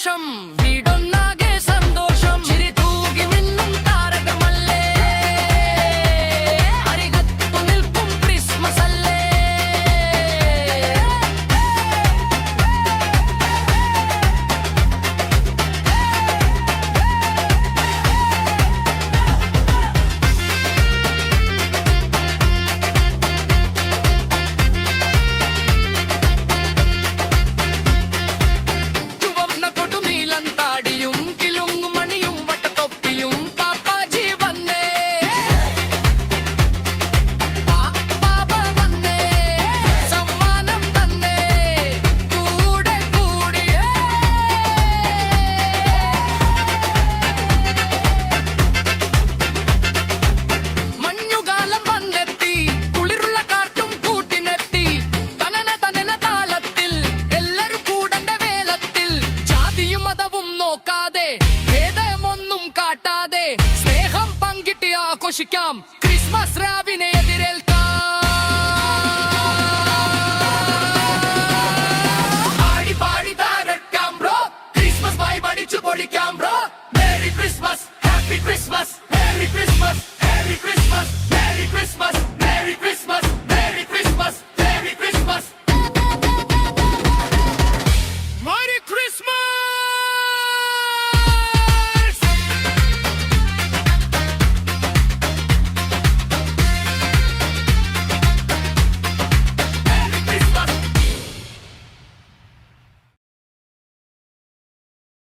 Grisham. ഒന്നും നോക്കാതെ ഭേദമൊന്നും കാട്ടാതെ സ്നേഹം പങ്കിട്ട് ആഘോഷിക്കാം. ക്രിസ്മസ് രാവിനെ എതിരേൽക്കാം. പൊടിക്കാം bro. Merry Christmas happy Christmas merry Christmas merry Christmas merry Christmas